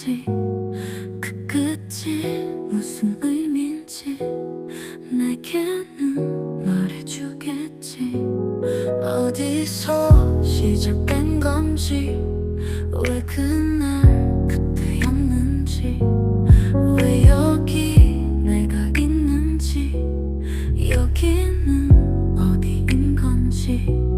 끝인지 그 끝이 무슨 의미인지 내게는 말해주겠지. 어디서 시작된 건지 왜 그날 그때였는지 왜 여기 내가 있는지 여기는 어디인 건지.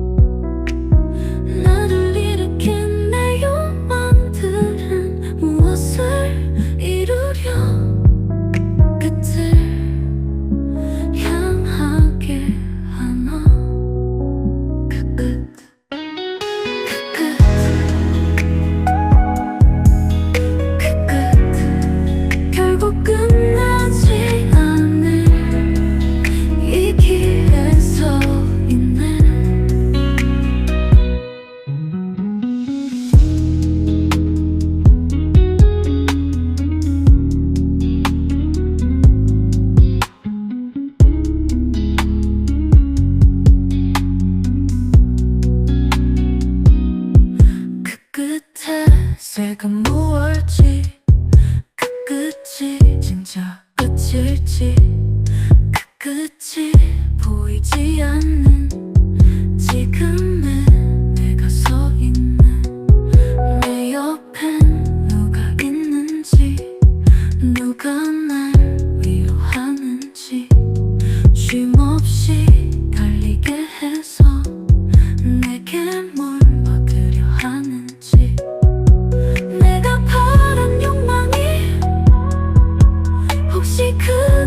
색은 무엇지 그 끝이 진짜 끝일지 그 끝이 보이지 않는 지금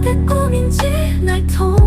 내 꿈인지 날 통.